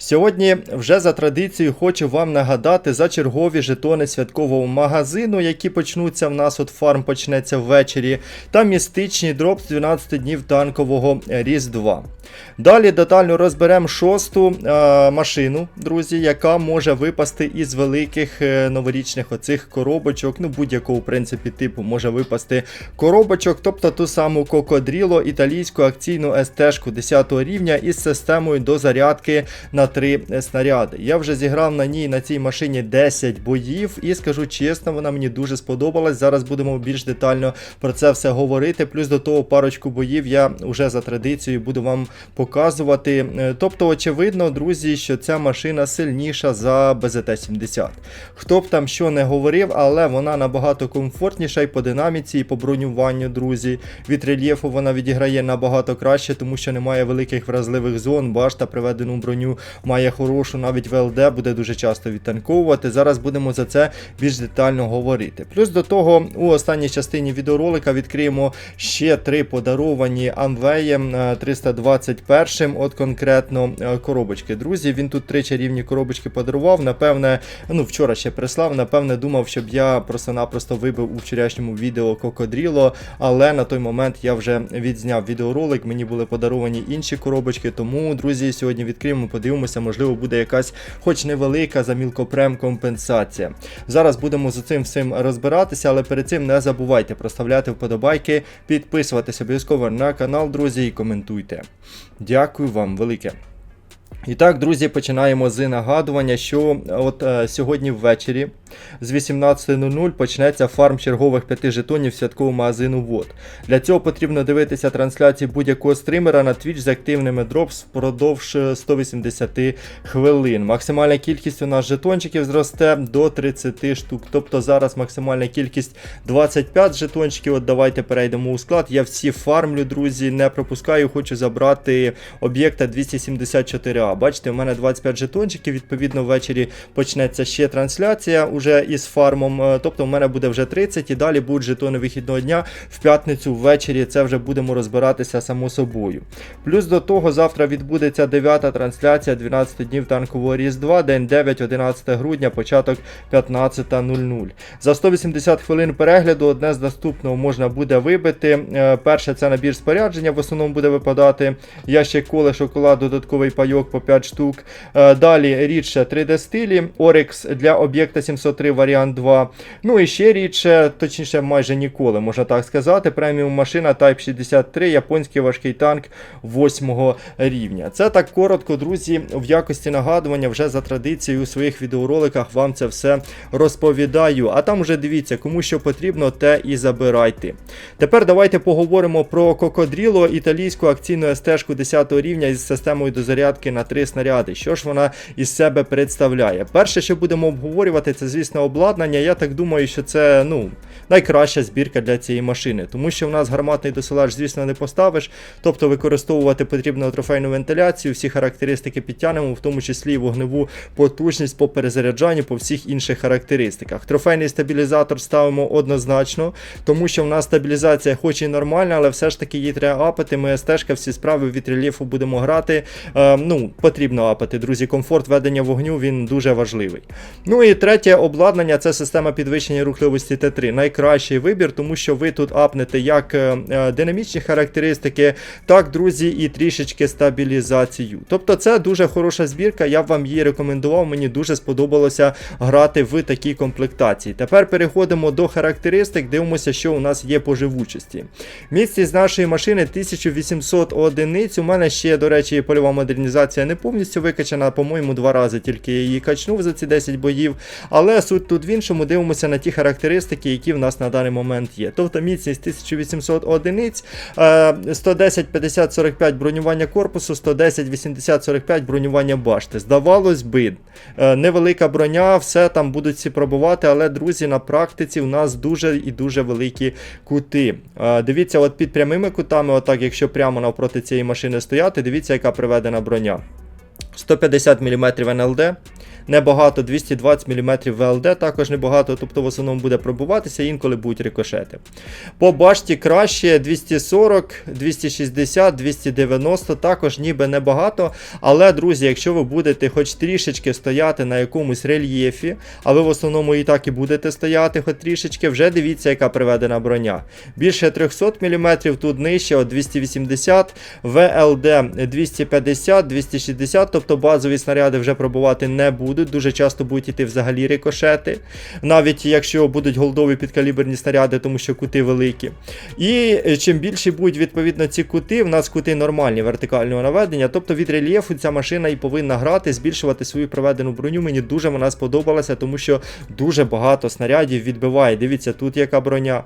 Сьогодні вже за традицією хочу вам нагадати за чергові жетони святкового магазину, які почнуться в нас, от фарм почнеться ввечері, та містичний дроп з 12 днів танкового Різдва. Далі детально розберемо шосту е, машину, друзі, яка може випасти із великих е, новорічних оцих коробочок. Ну, будь-якого, в принципі, типу може випасти коробочок, тобто ту саму Кокодріло, італійську акційну СТ-шку 10 рівня із системою до зарядки на 3 снаряди. Я вже зіграв на ній на цій машині 10 боїв, і скажу чесно, вона мені дуже сподобалась. Зараз будемо більш детально про це все говорити. Плюс до того парочку боїв я вже за традицією буду вам показувати. Е, Тобто, очевидно, друзі, що ця машина сильніша за БЗТ-70. Хто б там що не говорив, але вона набагато комфортніша і по динаміці, і по бронюванню, друзі. Від рельєфу вона відіграє набагато краще, тому що немає великих вразливих зон. Башта приведену броню має хорошу, навіть ВЛД буде дуже часто відтанковувати. Зараз будемо за це більш детально говорити. Плюс до того, у останній частині відеоролика відкриємо ще три подаровані Амвеєм е, 321 от конкретно е, коробочки. Друзі, він тут три чарівні коробочки подарував. Напевне, ну вчора ще прислав. Напевне, думав, щоб я просто-напросто вибив у вчорашньому відео Кокодріло, але на той момент я вже відзняв відеоролик. Мені були подаровані інші коробочки. Тому, друзі, сьогодні відкриємо, подивимося, можливо, буде якась, хоч невелика за мілкопрем компенсація. Зараз будемо за цим всім розбиратися, але перед цим не забувайте проставляти вподобайки, підписуватися обов'язково на канал, друзі, і коментуйте. Дякую вам велике. І так, друзі, починаємо з нагадування, що от е, сьогодні ввечері з 18.00 почнеться фарм чергових 5 жетонів святкового магазину ВОД. Для цього потрібно дивитися трансляції будь-якого стримера на Twitch з активними дропс впродовж е, 180 хвилин. Максимальна кількість у нас жетончиків зросте до 30 штук. Тобто зараз максимальна кількість 25 жетончиків. От давайте перейдемо у склад. Я всі фармлю, друзі, не пропускаю. Хочу забрати об'єкта 274А. Бачите, у мене 25 жетончиків. Відповідно, ввечері почнеться ще трансляція уже із фармом. Е, Тобто, у мене буде вже 30 і далі будуть жетони вихідного дня. В п'ятницю ввечері це вже будемо розбиратися само собою. Плюс до того, завтра відбудеться 9 трансляція 12 днів танкового Різдва, день 9, 11 грудня, початок 15.00. За 180 хвилин перегляду одне з наступного можна буде вибити. Е, Перше це набір спорядження, в основному буде випадати. Ящик коли, шоколад, додатковий пайок по 5 штук. Далі рідше 3D стилі, Oryx для об'єкта 703 варіант 2. Ну і ще рідше, точніше, майже ніколи, можна так сказати. Преміум машина Type 63, японський важкий танк 8 рівня. Це так коротко, друзі, в якості нагадування вже за традицією у своїх відеороликах вам це все розповідаю. А там вже дивіться, кому що потрібно, те і забирайте. Тепер давайте поговоримо про Кокодріло, італійську акційну СТ-шку 10 рівня із системою дозарядки на 3 снаряди. Що ж вона із себе представляє? Перше, що будемо обговорювати, це, звісно, обладнання. Я так думаю, що це ну, найкраща збірка для цієї машини, тому що в нас гарматний досилач, звісно, не поставиш. Тобто використовувати потрібно трофейну вентиляцію, всі характеристики підтягнемо, в тому числі і вогневу потужність по перезаряджанню, по всіх інших характеристиках. Трофейний стабілізатор ставимо однозначно, тому що в нас стабілізація, хоч і нормальна, але все ж таки її треба апати. Ми стежка всі справи від рельєфу будемо грати. Е, ну, потрібно апати, друзі. Комфорт ведення вогню він дуже важливий. Ну і третє обладнання це система підвищення рухливості Т3. Найкращий вибір, тому що ви тут апнете як е, е, динамічні характеристики, так, друзі, і трішечки стабілізацію. Тобто це дуже хороша збірка, я б вам її рекомендував. Мені дуже сподобалося грати в такій комплектації. Тепер переходимо до характеристик, дивимося, що у нас є по живучості. Місцість нашої машини 1800 одиниць. У мене ще, до речі, польова модернізація не повністю викачана. По-моєму, два рази тільки я її качнув за ці 10 боїв. Але суть тут в іншому, дивимося на ті характеристики, які в нас на даний момент є. Тобто міцність 1800 одиниць, е, 110, 50, 45 бронювання корпусу, 110, 80, 45 бронювання башти. Здавалось би, е, невелика броня, все там будуть всі пробувати, але, друзі, на практиці в нас дуже і дуже великі кути. Е, Дивіться, от під прямими кутами, отак, якщо прямо навпроти цієї машини стояти, дивіться, яка приведена броня. 150 мм НЛД, небагато, 220 мм ВЛД також небагато, тобто в основному буде пробуватися, інколи будуть рикошети. По башті краще 240, 260, 290, також ніби небагато. Але, друзі, якщо ви будете хоч трішечки стояти на якомусь рельєфі, а ви в основному і так і будете стояти, хоч трішечки, вже дивіться, яка приведена броня. Більше 300 мм, тут нижче, от 280, ВЛД 250, 260, тобто базові снаряди вже пробувати не будуть. Дуже часто будуть йти взагалі рикошети. Навіть якщо будуть голдові підкаліберні снаряди, тому що кути великі. І е, чим більші будуть відповідно ці кути, в нас кути нормальні вертикального наведення, тобто від рельєфу ця машина і повинна грати, збільшувати свою проведену броню. Мені дуже вона сподобалася, тому що дуже багато снарядів відбиває. Дивіться, тут яка броня.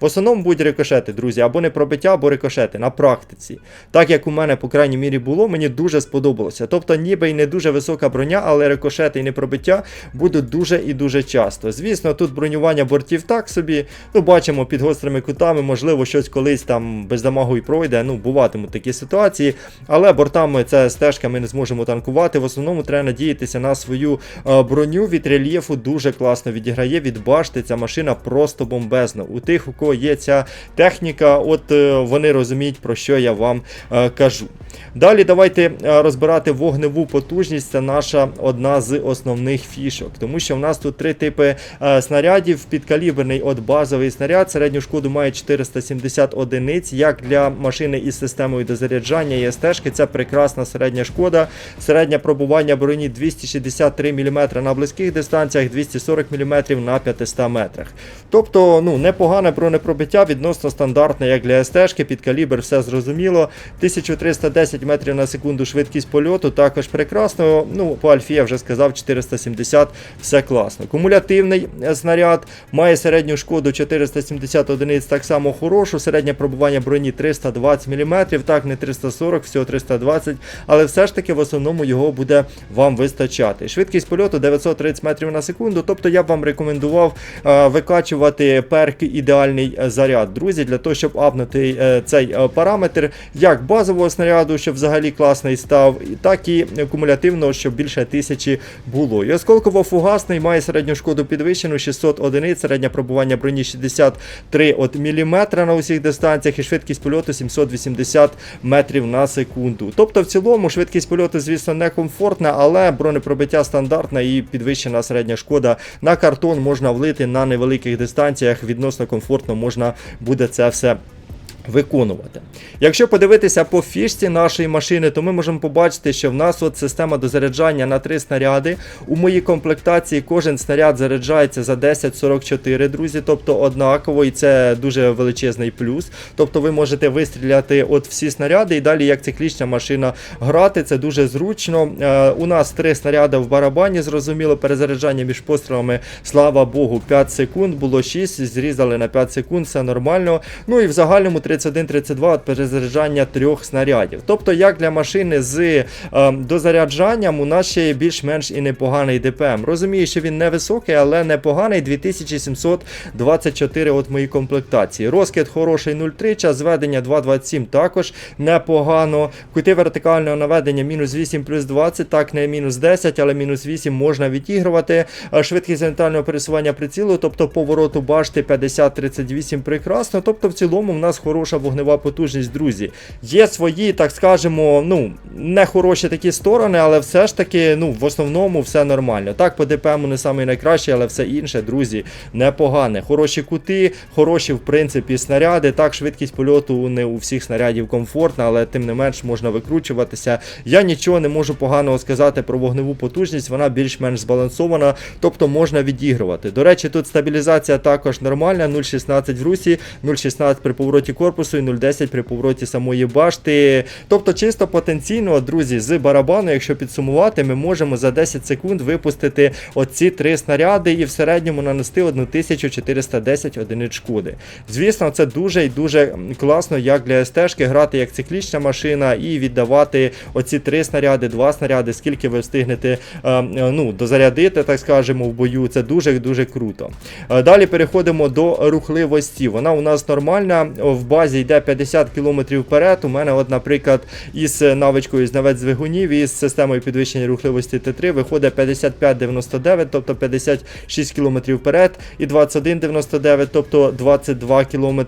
В основному будуть рикошети, друзі, або не пробиття, або рикошети на практиці. Так як у мене, по крайній мірі, було, мені дуже сподобалося. Тобто, ніби й не дуже висока броня, але рикошети і не пробиття будуть дуже і дуже часто. Звісно, тут бронювання бортів так собі. Ну, бачимо під гострими кутами, можливо, щось колись там без дамагу і пройде. Ну, буватимуть такі ситуації. Але бортами це стежка ми не зможемо танкувати. В основному треба надіятися на свою е, броню від рельєфу дуже класно відіграє. Від башти ця машина просто бомбезна. У тих, у кого є ця техніка, от е, вони розуміють, про що я вам е, кажу. Далі давайте е, розбирати вогневу потужність. Це наша одна з основних фішок, тому що в нас тут три типи снарядів. Підкаліберний от базовий снаряд. Середню шкоду має 470 одиниць. Як для машини із системою дозаряджання і стежки, це прекрасна середня шкода. Середнє пробування броні 263 мм на близьких дистанціях, 240 мм на 500 метрах. Тобто, ну, непогане бронепробиття відносно стандартне, як для СТ-шки, під калібр, все зрозуміло. 1310 метрів на секунду швидкість польоту, також прекрасно. Ну, по Альфі я вже сказав, 470, все класно. Кумулятивний снаряд має середню шкоду 470 одиниць, так само хорошу. Середнє пробування броні 320 мм, так, не 340, всього 320, але все ж таки в основному його буде вам вистачати. Швидкість польоту 930 метрів на секунду, тобто я б вам рекомендував е, викачувати перк ідеальний е, заряд, друзі, для того, щоб апнути е, цей е, параметр як базового снаряду, щоб взагалі класний став, так і кумулятивного, щоб більше тисячі було. І осколково-фугасний має середню шкоду підвищену 600 одиниць, середнє пробування броні 63 от міліметра на усіх дистанціях і швидкість польоту 780 метрів на секунду. Тобто, в цілому, швидкість польоту, звісно, не комфортна, але бронепробиття стандартна і підвищена середня шкода на картон можна влити на невеликих дистанціях. Відносно комфортно можна буде це все. Виконувати. Якщо подивитися по фішці нашої машини, то ми можемо побачити, що в нас от система дозаряджання на 3 снаряди. У моїй комплектації кожен снаряд заряджається за 10-44, друзі, тобто однаково, і це дуже величезний плюс. Тобто ви можете вистріляти от всі снаряди і далі, як циклічна машина грати, це дуже зручно. Е, у нас 3 снаряди в барабані, зрозуміло, перезаряджання між пострілами, слава Богу, 5 секунд, було 6, зрізали на 5 секунд, все нормально. Ну і в загальному 31-32 от перезаряджання трьох снарядів. Тобто, як для машини з е, дозаряджанням, у нас ще є більш-менш і непоганий ДПМ. Розумію, що він невисокий, але непоганий 2724 от моїй комплектації. Розкид хороший 0,3, час зведення 2,27 також непогано. Кути вертикального наведення мінус 8 плюс 20, так не мінус 10, але мінус 8 можна відігрувати. Е, Швидкість горизонтального пересування прицілу, тобто повороту башти 50-38 прекрасно. Тобто в цілому в нас хороша вогнева потужність, друзі. Є свої, так скажемо, ну, не хороші такі сторони, але все ж таки, ну, в основному все нормально. Так, по ДПМу не самий найкращий, але все інше, друзі, непогане. Хороші кути, хороші, в принципі, снаряди. Так, швидкість польоту не у всіх снарядів комфортна, але тим не менш можна викручуватися. Я нічого не можу поганого сказати про вогневу потужність, вона більш-менш збалансована, тобто можна відігрувати. До речі, тут стабілізація також нормальна, 0,16 в русі, 0,16 при повороті корпусу і 0,10 при повороті самої башти. Тобто, чисто потенційно, друзі, з барабану, якщо підсумувати, ми можемо за 10 секунд випустити оці три снаряди і в середньому нанести 1410 одиниць шкоди. Звісно, це дуже і дуже класно, як для СТ-шки грати як циклічна машина і віддавати оці три снаряди, два снаряди, скільки ви встигнете е, е, ну, дозарядити, так скажемо, в бою. Це дуже дуже круто. Е, Далі переходимо до рухливості. Вона у нас нормальна. В базі йде 50 км вперед. У мене, от, наприклад, із е, навичкою знавець двигунів і з системою підвищення рухливості Т3 виходить 55,99, тобто 56 км вперед, і 21,99, тобто 22 км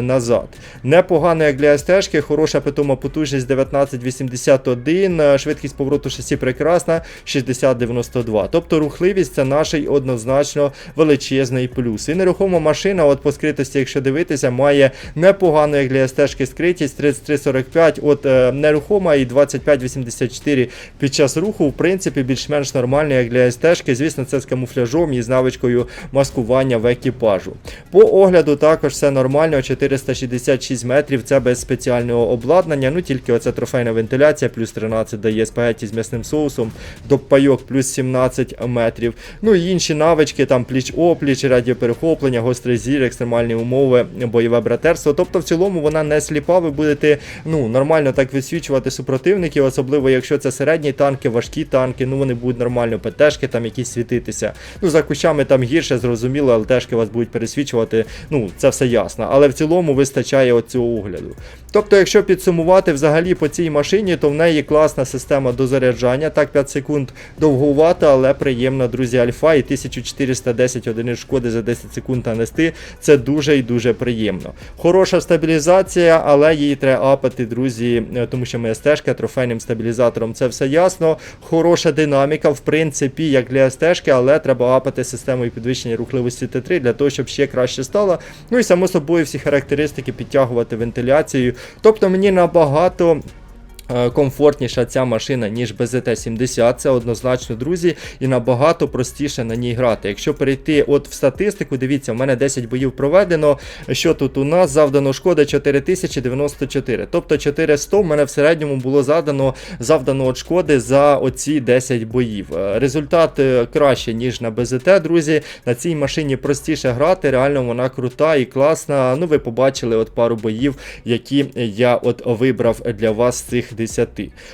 назад. Непогано, як для СТ-шки, хороша питома потужність 19,81, е, швидкість повороту шасі прекрасна 60,92. Тобто рухливість це наш однозначно величезний плюс. І нерухома машина, от по скритості, якщо дивитися, має непогану, як для СТ-шки скритість 33,45, от е, нерухома і 25,84 під час руху, в принципі, більш-менш нормально, як для СТ-шки. Звісно, це з камуфляжом і з навичкою маскування в екіпажу. По огляду також все нормально, 466 метрів, це без спеціального обладнання, ну тільки оця трофейна вентиляція, плюс 13 дає спагетті з м'ясним соусом, до пайок плюс 17 метрів. Ну і інші навички, там пліч-опліч, радіоперехоплення, гострий зір, екстремальні умови, бойове братерство. Тобто в цілому вона не сліпа, ви будете ну, нормально так висвічувати супротивників, особливо якщо це середні танки, важкі танки, ну вони будуть нормально ПТшки там якісь світитися. Ну за кущами там гірше, зрозуміло, ЛТшки вас будуть пересвічувати, ну це все ясно. Але в цілому вистачає оцього огляду. Тобто, якщо підсумувати взагалі по цій машині, то в неї класна система дозаряджання. Так, 5 секунд довгувато, але приємна, друзі, альфа і 1410 одиниць шкоди за 10 секунд нанести. Це дуже і дуже приємно. Хороша стабілізація, але її треба апати, друзі, е, тому що моя стежка трофейним стабілізатором. Це все ясно. Хороша динаміка, в принципі, як для стежки, але треба апати системою підвищення рухливості Т3 для того, щоб ще краще стало. Ну і само собою всі характеристики підтягувати вентиляцією. Тобто мені набагато. Е, Комфортніша ця машина, ніж BZT-70, це однозначно, друзі, і набагато простіше на ній грати. Якщо перейти от в статистику, дивіться, в мене 10 боїв проведено. Що тут у нас завдано шкода 4094. Тобто 400 в мене в середньому було задано завдано от шкоди за оці 10 боїв. Е, Результат е, краще, ніж на БЗТ, друзі. На цій машині простіше грати, реально вона крута і класна. Ну, ви побачили от пару боїв, які я от вибрав для вас з цих 10.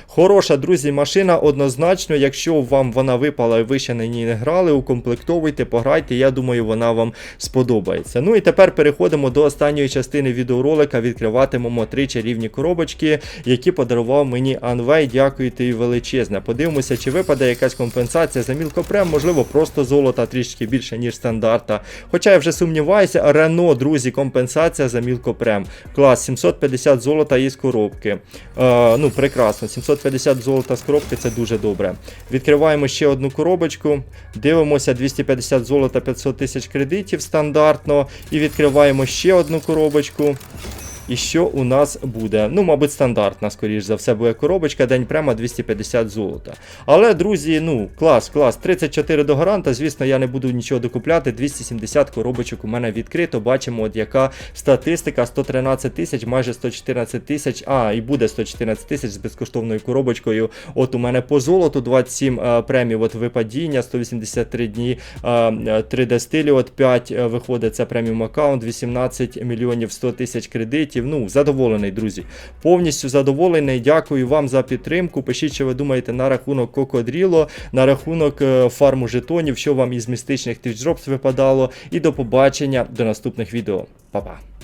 Хороша, друзі, машина однозначно, якщо вам вона випала і ви ще на ній не грали, укомплектовуйте, пограйте, я думаю, вона вам сподобається. Ну і тепер переходимо до останньої частини відеоролика. Відкриватимемо три чарівні коробочки, які подарував мені Анвей. Дякую тобі величезне. Подивимося, чи випаде якась компенсація за мілкопрем, можливо, просто золота трішки більше, ніж стандарта. Хоча я вже сумніваюся, Рено, друзі, компенсація за мілкопрем. Клас, 750 золота із коробки. Е, ну, прекрасно, 750 золота з коробки це дуже добре. Відкриваємо ще одну коробочку. Дивимося 250 золота, 500 тисяч кредитів стандартно. І відкриваємо ще одну коробочку. І що у нас буде? Ну, мабуть, стандартна, скоріш за все, буде коробочка, день прямо 250 золота. Але, друзі, ну, клас, клас. 34 до гаранта. Звісно, я не буду нічого докупляти. 270 коробочок у мене відкрито. Бачимо, от яка статистика: 113 тисяч, майже 114 тисяч. А, і буде 114 тисяч з безкоштовною коробочкою. От у мене по золоту 27 а, премій, от випадіння, 183 дні, а, 3D стилі, от 5 а, виходить, це преміум аккаунт, 18 мільйонів 100 тисяч кредитів. Ну, задоволений, друзі. Повністю задоволений. Дякую вам за підтримку. Пишіть, що ви думаєте на рахунок Кокодріло, на рахунок е, фарму жетонів, що вам із містичних твічдропс випадало. І до побачення до наступних відео. Па-па.